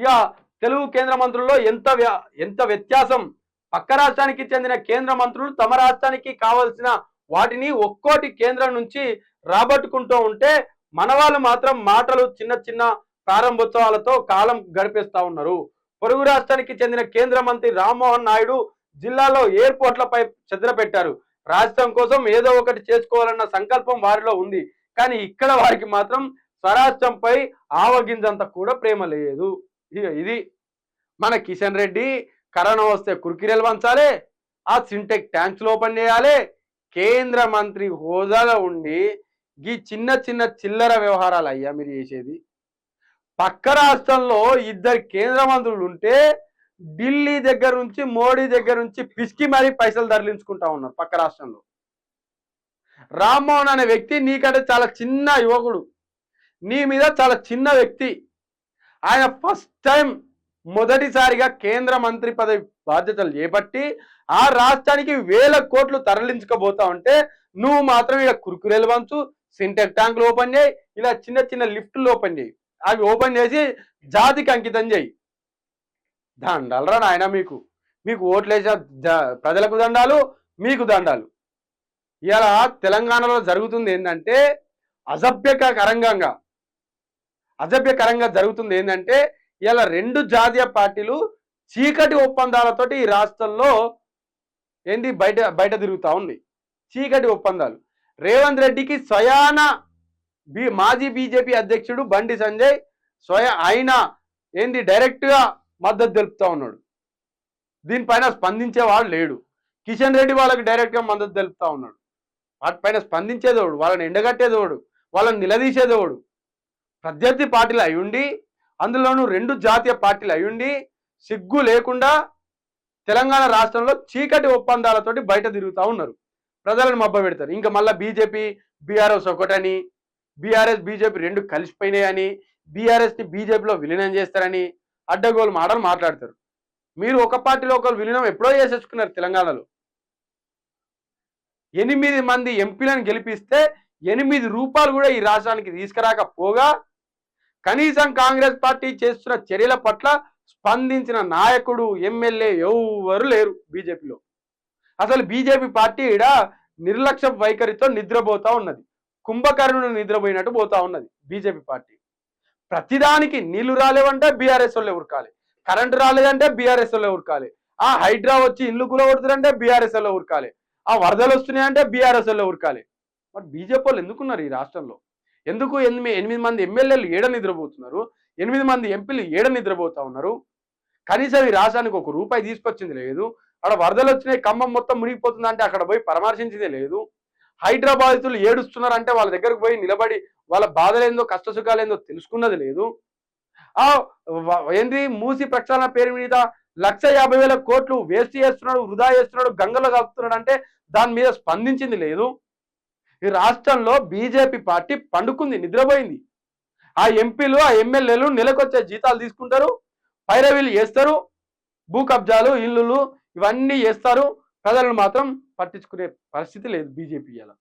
ఇక తెలుగు కేంద్ర మంత్రుల్లో ఎంత వ్య- ఎంత వ్యత్యాసం? పక్క రాష్ట్రానికి చెందిన కేంద్ర మంత్రులు తమ రాష్ట్రానికి కావలసిన వాటిని ఒక్కోటి కేంద్రం నుంచి రాబట్టుకుంటూ ఉంటే మన వాళ్ళు మాత్రం మాటలు చిన్న చిన్న ప్రారంభోత్సవాలతో కాలం గడిపేస్తా ఉన్నారు. పొరుగు రాష్ట్రానికి చెందిన కేంద్ర మంత్రి రామ్మోహన్ నాయుడు జిల్లాలో ఎయిర్పోర్ట్లపై చెదర పెట్టారు. రాష్ట్రం కోసం ఏదో ఒకటి చేసుకోవాలన్న సంకల్పం వారిలో ఉంది. కానీ ఇక్కడ వారికి మాత్రం స్వరాష్ట్రంపై ఆవగింజంత కూడా ప్రేమ లేదు. ఇది మన కిషన్ రెడ్డి కరోనా వస్తే కుర్కిరేలు పంచాలి ఆ సింటెక్ ట్యాంక్స్ ఓపెన్ చేయాలి కేంద్ర మంత్రి హోదాలో ఉండి ఈ చిన్న చిన్న చిల్లర వ్యవహారాలు అయ్యా మీరు చేసేది. పక్క రాష్ట్రంలో ఇద్దరు కేంద్ర మంత్రులు ఉంటే ఢిల్లీ దగ్గర నుంచి మోడీ దగ్గర నుంచి పిసికి మరీ పైసలు తరలించుకుంటా ఉన్నారు పక్క రాష్ట్రంలో. రామ్మోహన్ అనే వ్యక్తి నీకంటే చాలా చిన్న యువకుడు. నీ మీద చాలా చిన్న వ్యక్తి. ఆయన ఫస్ట్ టైం మొదటిసారిగా కేంద్ర మంత్రి పదవి బాధ్యతలు చేపట్టి ఆ రాష్ట్రానికి వేల కోట్లు తరలించకపోతా ఉంటే నువ్వు మాత్రం ఇక కురుకురేలు పంచు సింటెక్ ట్యాంకులు ఓపెన్ చేయి ఇలా చిన్న చిన్న లిఫ్ట్లు ఓపెన్ చేయి. అవి ఓపెన్ చేసి జాతికి అంకితం చేయి. దండాలరా నాయన మీకు. మీకు ఓట్లేసిన ప్రజలకు దండాలు మీకు దండాలు. ఇలా తెలంగాణలో జరుగుతుంది ఏంటంటే అసభ్యకరంగా అసభ్యకరంగా జరుగుతుంది ఏంటంటే ఇలా రెండు జాతీయ పార్టీలు చీకటి ఒప్పందాలతోటి ఈ రాష్ట్రంలో ఏంది బయట బయట తిరుగుతూ ఉంది. చీకటి ఒప్పందాలు. రేవంత్ రెడ్డికి స్వయాన బి మాజీ బీజేపీ అధ్యక్షుడు బండి సంజయ్ స్వయ ఆయన ఏంది డైరెక్ట్గా మద్దతు తెలుపుతా ఉన్నాడు. దీనిపైన స్పందించేవాడు లేడు. కిషన్ రెడ్డి వాళ్ళకి డైరెక్ట్గా మద్దతు తెలుపుతా ఉన్నాడు. వాటిపైన స్పందించేదోడు వాళ్ళని ఎండగట్టేదోడు వాళ్ళని నిలదీసేదోడు. ప్రత్యర్థి పార్టీలు అయ్యుండి అందులోనూ రెండు జాతీయ పార్టీలు అయ్యుండి సిగ్గు లేకుండా తెలంగాణ రాష్ట్రంలో చీకటి ఒప్పందాలతోటి బయట తిరుగుతూ ఉన్నారు. ప్రజలను మబ్బ పెడతారు. ఇంకా మళ్ళీ బీజేపీ బీఆర్ఎస్ ఒకటని బీఆర్ఎస్ బీజేపీ రెండు కలిసిపోయినాయని బీఆర్ఎస్ని బీజేపీలో విలీనం చేస్తారని అడ్డగోలు మాటలు మాట్లాడతారు. మీరు ఒక పార్టీలో ఒకరు విలీనం ఎప్పుడో చేసేసుకున్నారు తెలంగాణలో. ఎనిమిది మంది ఎంపీలను గెలిపిస్తే ఎనిమిది రూపాయలు కూడా ఈ రాష్ట్రానికి తీసుకురాకపోగా కనీసం కాంగ్రెస్ పార్టీ చేస్తున్న చర్యల పట్ల స్పందించిన నాయకుడు ఎమ్మెల్యే ఎవరు లేరు బీజేపీలో. అసలు బీజేపీ పార్టీ ఈడ నిర్లక్ష్య వైఖరితో నిద్రపోతా ఉన్నది. కుంభకర్ణుడు నిద్రపోయినట్టు పోతా ఉన్నది బీజేపీ పార్టీ. ప్రతిదానికి నీళ్ళు రాలేవంటే బీఆర్ఎస్ వాళ్ళు ఉరకాలి. కరెంటు రాలేదంటే బీఆర్ఎస్ వాళ్ళు ఉరకాలి. ఆ హైడ్రా వచ్చి ఇల్లు కూలగొడుతుందంటే బీఆర్ఎస్ వాళ్ళు ఉరకాలి. ఆ వరదలు వస్తున్నాయంటే బీఆర్ఎస్ వాళ్ళు ఉరకాలి. మరి బీజేపీ వాళ్ళు ఎందుకున్నారు ఈ రాష్ట్రంలో? ఎందుకు ఎనిమిది ఎనిమిది మంది ఎమ్మెల్యేలు ఏడ నిద్రపోతున్నారు? ఎనిమిది మంది ఎంపీలు ఏడ నిద్రపోతా ఉన్నారు? కనీసం ఈ రాష్ట్రానికి ఒక రూపాయి తీసుకొచ్చింది లేదు. అక్కడ వరదలు వచ్చినాయి ఖమ్మం మొత్తం మునిగిపోతుందంటే అక్కడ పోయి పరామర్శించిందే లేదు. హైదరాబాదితులు ఏడుస్తున్నారంటే వాళ్ళ దగ్గరకు పోయి నిలబడి వాళ్ళ బాధలేందో కష్టసుఖాలేందో తెలుసుకున్నది లేదు. ఆ ఏంది? మూసి ప్రక్షాళన పేరు మీద లక్ష యాభై వేల కోట్లు వేస్ట్ చేస్తున్నాడు వృధా చేస్తున్నాడు గంగలో కలుపుతున్నాడు అంటే దాని మీద స్పందించింది లేదు. ఈ రాష్ట్రంలో బీజేపీ పార్టీ పండుకుంది నిద్రపోయింది. ఆ ఎంపీలు ఆ ఎమ్మెల్యేలు నెలకొచ్చే జీతాలు తీసుకుంటారు పైరవీలు చేస్తారు భూ కబ్జాలు ఇల్లులు ఇవన్నీ చేస్తారు. ప్రజలను మాత్రం పట్టించుకునే పరిస్థితి లేదు బీజేపీ ఇలా